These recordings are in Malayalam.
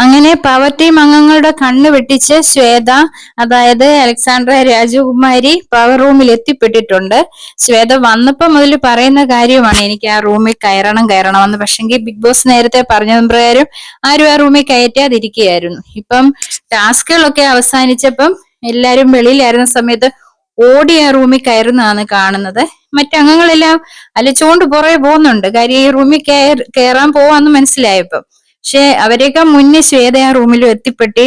അങ്ങനെ പവർ ടീം അംഗങ്ങളുടെ കണ്ണ് വെട്ടിച്ച് ശ്വേത അതായത് അലക്സാണ്ട്ര രാജകുമാരി പവർ റൂമിൽ എത്തിപ്പെട്ടിട്ടുണ്ട്. ശ്വേത വന്നപ്പോ മുതൽ പറയുന്ന കാര്യമാണ് എനിക്ക് ആ റൂമിൽ കയറണം കയറണം എന്ന് പക്ഷെങ്കിൽ ബിഗ് ബോസ് നേരത്തെ പറഞ്ഞ പ്രകാരം ആരും ആ റൂമിൽ കയറ്റാതിരിക്കുകയായിരുന്നു. ഇപ്പം ടാസ്കുകളൊക്കെ അവസാനിച്ചപ്പം എല്ലാരും വെളിയിലായിരുന്ന സമയത്ത് ഓടി ആ റൂമിൽ കയറുന്നതാണ് കാണുന്നത്. മറ്റംഗങ്ങളെല്ലാം അലച്ചുകൊണ്ട് പുറകെ പോകുന്നുണ്ട്. കാര്യം ഈ റൂമിൽ കയറാൻ പോവാന്ന് മനസ്സിലായപ്പം. പക്ഷെ അവരെയൊക്കെ മുന്നേ ശ്വേത ആ റൂമിൽ എത്തിപ്പെട്ടി.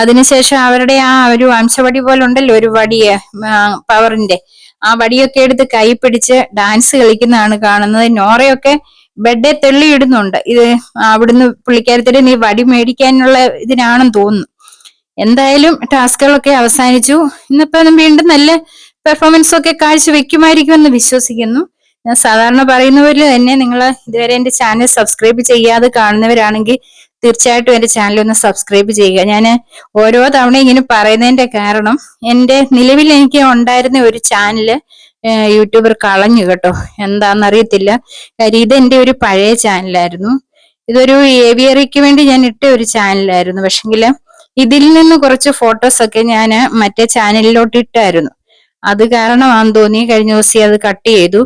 അതിനുശേഷം അവരുടെ ആ ഒരു വംശവടി പോലെ ഉണ്ടല്ലോ ഒരു വടിയ പവറിന്റെ. ആ വടിയൊക്കെ എടുത്ത് കൈ പിടിച്ച് ഡാൻസ് കളിക്കുന്നതാണ് കാണുന്നത്. നോറയൊക്കെ ബെഡെ തെള്ളിയിടുന്നുണ്ട്. ഇത് അവിടുന്ന് പുള്ളിക്കാരത്തിന് നീ വടി മേടിക്കാനുള്ള ഇതിനാണെന്ന് തോന്നുന്നു. എന്തായാലും ടാസ്കുകളൊക്കെ അവസാനിച്ചു. ഇന്നിപ്പോ വീണ്ടും നല്ല പെർഫോമൻസ് ഒക്കെ കാഴ്ച വെക്കുമായിരിക്കുമെന്ന് വിശ്വസിക്കുന്നു. ഞാൻ സാധാരണ പറയുന്ന പോലെ തന്നെ നിങ്ങൾ ഇതുവരെ എന്റെ ചാനൽ സബ്സ്ക്രൈബ് ചെയ്യാതെ കാണുന്നവരാണെങ്കിൽ തീർച്ചയായിട്ടും എന്റെ ചാനൽ ഒന്ന് സബ്സ്ക്രൈബ് ചെയ്യുക. ഞാൻ ഓരോ തവണ ഇങ്ങനെ പറയുന്നതിന്റെ കാരണം എന്റെ നിലവിൽ എനിക്ക് ഉണ്ടായിരുന്ന ഒരു ചാനൽ യൂട്യൂബർ കളഞ്ഞു കേട്ടോ. എന്താണെന്നറിയത്തില്ല കാര്യം എന്റെ ഒരു പഴയ ചാനലായിരുന്നു. ഇതൊരു ഏവിയറിക്ക് വേണ്ടി ഞാൻ ഇട്ട ഒരു ചാനലായിരുന്നു. പക്ഷെങ്കിൽ ഇതിൽ നിന്ന് കുറച്ച് ഫോട്ടോസ് ഒക്കെ ഞാൻ മറ്റേ ചാനലിലോട്ട് ഇട്ടായിരുന്നു. അത് കാരണമാണെന്ന് തോന്നി. കഴിഞ്ഞ ദിവസം അത് കട്ട് ചെയ്തു.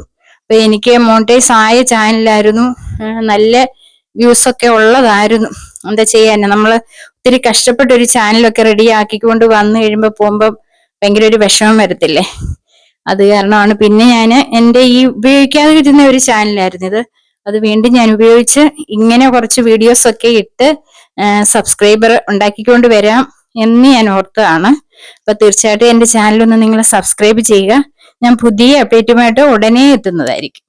അപ്പൊ എനിക്ക് മോണ്ടേസ് ആയ ചാനലായിരുന്നു നല്ല വ്യൂസ് ഒക്കെ ഉള്ളതായിരുന്നു. എന്താ ചെയ്യാൻ? നമ്മൾ ഒത്തിരി കഷ്ടപ്പെട്ട ഒരു ചാനലൊക്കെ റെഡി ആക്കിക്കൊണ്ട് വന്നു കഴിയുമ്പോൾ പോകുമ്പോൾ ഭയങ്കര ഒരു വിഷമം വരത്തില്ലേ? അത് കാരണമാണ്. പിന്നെ ഞാൻ എന്റെ ഈ ഉപയോഗിക്കാതെ ഇരുന്ന ഒരു ചാനലായിരുന്നു ഇത്. അത് വീണ്ടും ഞാൻ ഉപയോഗിച്ച് ഇങ്ങനെ കുറച്ച് വീഡിയോസ് ഒക്കെ ഇട്ട് സബ്സ്ക്രൈബർ ഉണ്ടാക്കിക്കൊണ്ട് വരാം എന്ന് ഞാൻ ഓർത്തതാണ്. അപ്പൊ തീർച്ചയായിട്ടും എന്റെ ചാനലൊന്ന് നിങ്ങൾ സബ്സ്ക്രൈബ് ചെയ്യുക. ഞാൻ പുതിയ അപ്ഡേറ്റുമായിട്ട് ഉടനെ എത്തുന്നതായിരിക്കും.